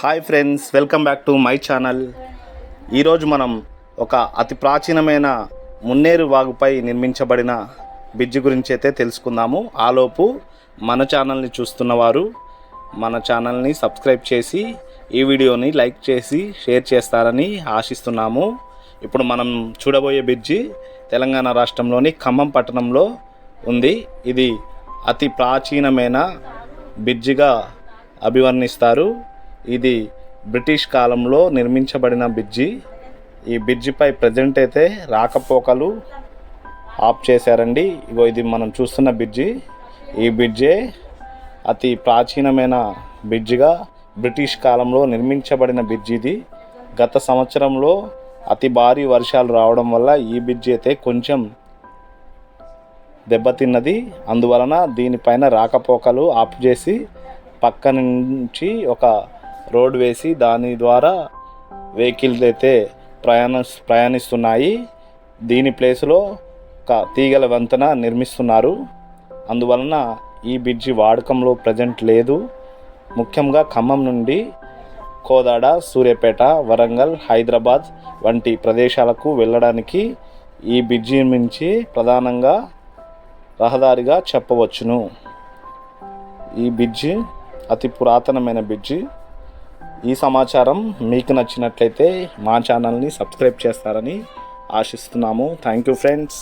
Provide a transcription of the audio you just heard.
Hi friends welcome back to my channel. ఈరోజు మనం ఒక అతి ప్రాచీనమైన మున్నేరు వాగుపై నిర్మించబడిన బ్రిడ్జి గురించి అయితే తెలుసుకుందాము. ఆలోపు మన ఛానల్ని చూస్తున్నవారు మన ఛానల్ని సబ్స్క్రైబ్ చేసి ఈ వీడియోని లైక్ చేసి షేర్ చేస్తారని ఆశిస్తున్నాము. ఇప్పుడు మనం చూడబోయే బ్రిడ్జి తెలంగాణ రాష్ట్రంలోని ఖమ్మం పట్టణంలో ఉంది. ఇది అతి ప్రాచీనమైన బ్రిడ్జిగా అభివర్ణిస్తారు. ఇది బ్రిటిష్ కాలంలో నిర్మించబడిన బ్రిడ్జి. ఈ బ్రిడ్జిపై ప్రజెంట్ అయితే రాకపోకలు ఆఫ్ చేశారండి. ఇగో ఇది మనం చూస్తున్న బ్రిడ్జి. ఈ బ్రిడ్జే అతి ప్రాచీనమైన బ్రిడ్జిగా బ్రిటిష్ కాలంలో నిర్మించబడిన బ్రిడ్జి ఇది. గత సంవత్సరంలో అతి భారీ వర్షాలు రావడం వల్ల ఈ బ్రిడ్జి అయితే కొంచెం దెబ్బతిన్నది. అందువలన దీనిపైన రాకపోకలు ఆఫ్ చేసి పక్క నుంచి ఒక రోడ్ వేసి దాని ద్వారా వెహికల్స్ అయితే ప్రయాణ ప్రయాణిస్తున్నాయి. దీని ప్లేస్లో ఒక తీగల వంతెన నిర్మిస్తున్నారు. అందువలన ఈ బ్రిడ్జి వాడకంలో ప్రజెంట్ లేదు. ముఖ్యంగా ఖమ్మం నుండి కోదాడ సూర్యాపేట వరంగల్ హైదరాబాద్ వంటి ప్రదేశాలకు వెళ్ళడానికి ఈ బ్రిడ్జి నుంచి ప్రధానంగా రహదారిగా చెప్పవచ్చును. ఈ బ్రిడ్జి అతి పురాతనమైన బ్రిడ్జి. ఈ సమాచారం మీకు నచ్చినట్లయితే మా ఛానల్ని సబ్స్క్రైబ్ చేస్తారని ఆశిస్తున్నాము. Thank you friends